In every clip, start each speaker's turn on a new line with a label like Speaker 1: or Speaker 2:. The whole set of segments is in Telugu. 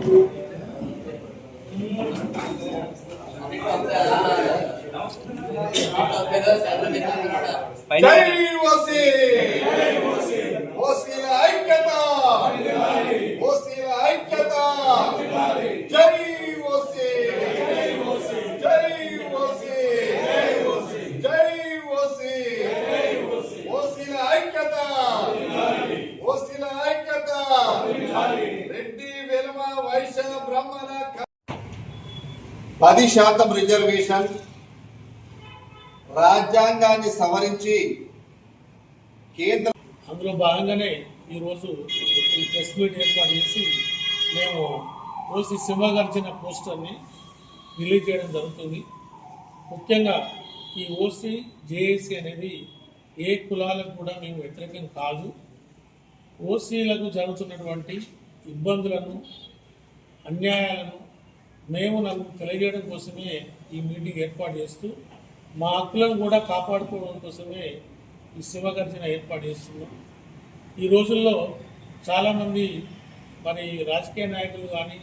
Speaker 1: జై పది శాతం రిజర్వేషన్ రాజ్యాంగాన్ని సవరించి కేంద్ర
Speaker 2: అందులో భాగంగానే ఈరోజు ఈ ప్రెస్ మీట్ ఏర్పాటు చేసి మేము ఓసి సింహగర్జన పోస్టర్ని రిలీజ్ చేయడం జరుగుతుంది. ముఖ్యంగా ఈ ఓసీ జేఏసీ అనేది ఏ కులాలకు కూడా మేము వ్యతిరేకం కాదు. ఓసీలకు జరుగుతున్నటువంటి ఇబ్బందులను అన్యాయాలను మేము నాకు తెలియజేయడం కోసమే ఈ మీటింగ్ ఏర్పాటు చేస్తూ మా హక్కులను కూడా కాపాడుకోవడం కోసమే ఈ శివగర్జన ఏర్పాటు చేస్తున్నాం. ఈ రోజుల్లో చాలామంది మరి రాజకీయ నాయకులు కానీ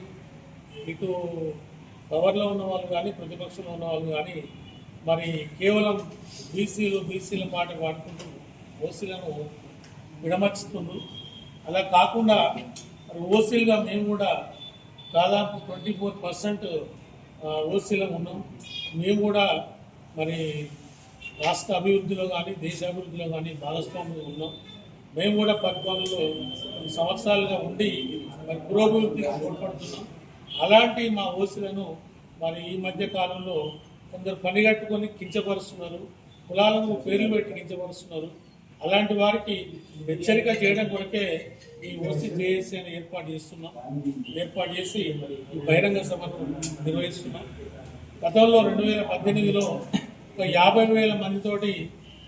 Speaker 2: ఇటు పవర్లో ఉన్న వాళ్ళు కానీ ప్రతిపక్షంలో ఉన్న వాళ్ళు కానీ మరి కేవలం బీసీలు బీసీల మాట వాడుకుంటూ ఓసీలను విడమర్చుతుండ్రు అలా కాకుండా మరి ఓసీలుగా మేము కూడా దాదాపు ట్వంటీ ఫోర్ పర్సెంట్ ఓసీలో ఉన్నాం. మేము కూడా మరి రాష్ట్ర అభివృద్ధిలో కానీ దేశ అభివృద్ధిలో కానీ భాగస్వాములు ఉన్నాం. మేము కూడా పరిపాలనలో కొన్ని సంవత్సరాలుగా ఉండి మరి పురోభివృద్ధికి తోడ్పడుతున్నాం. అలాంటి మా ఓసీలను మరి ఈ మధ్య కాలంలో కొందరు పనిగట్టుకొని కించపరుస్తున్నారు. కులాలను పేర్లు పెట్టి కించపరుస్తున్నారు. అలాంటి వారికి హెచ్చరిక చేయడం కొరకే ఈ ఓసీ జేఏసీ అని ఏర్పాటు చేస్తున్నాం. ఏర్పాటు చేసి ఈ బహిరంగ సభను నిర్వహిస్తున్నాం. గతంలో రెండు వేల పద్దెనిమిదిలో ఒక యాభై వేల మందితోటి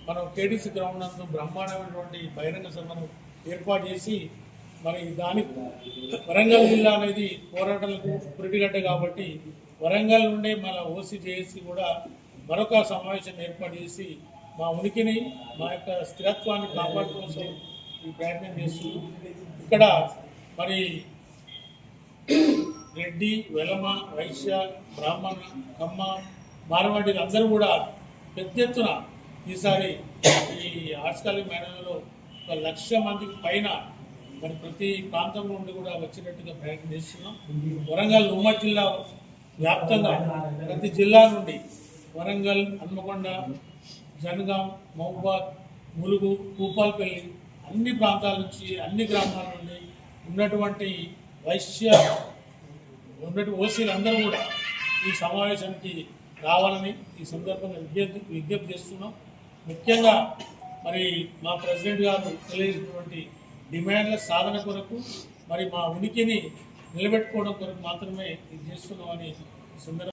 Speaker 2: మనం కేటీసీ గ్రౌండ్ నందు బ్రహ్మాండమైనటువంటి బహిరంగ సభను ఏర్పాటు చేసి మరి దాని వరంగల్ జిల్లా అనేది పోరాటాలకు పురిటిగడ్డ కాబట్టి వరంగల్ నుండే మన ఓసీ జేఏసీ కూడా మరొక సమావేశం ఏర్పాటు చేసి మా ఉనికిని మా యొక్క స్థిరత్వాన్ని కాపాడుకోసం ఈ ప్రయత్నం చేస్తున్నాం ఇక్కడ మరి రెడ్డి వెలమ వైశ్య బ్రాహ్మణ కమ్మ మారవాడీలు అందరూ కూడా పెద్ద ఎత్తున ఈసారి ఈ ఆర్ట్స్ కాలేజ్ ఒక లక్ష మందికి పైన మరి ప్రతి ప్రాంతం నుండి కూడా వచ్చినట్టుగా ప్రయత్నం చేస్తున్నాం. వరంగల్ ఉమ్మడి జిల్లా వ్యాప్తంగా ప్రతి జిల్లా నుండి వరంగల్ హన్మకొండ జనగాం మహబాద్ ములుగు భూపాల్పల్లి అన్ని ప్రాంతాల నుంచి అన్ని గ్రామాల నుండి ఉన్నటువంటి వైశ్య ఉన్నటువంటి ఓసీలు అందరూ కూడా ఈ సమావేశానికి రావాలని ఈ సందర్భంగా విజ్ఞప్తి విజ్ఞప్తి చేస్తున్నాం. ముఖ్యంగా మరి మా ప్రెసిడెంట్ గారు తెలియజేసినటువంటి డిమాండ్ల సాధన కొరకు మరి మా ఉనికిని నిలబెట్టుకోవడం కొరకు మాత్రమే ఇది చేస్తున్నామని సందర్భం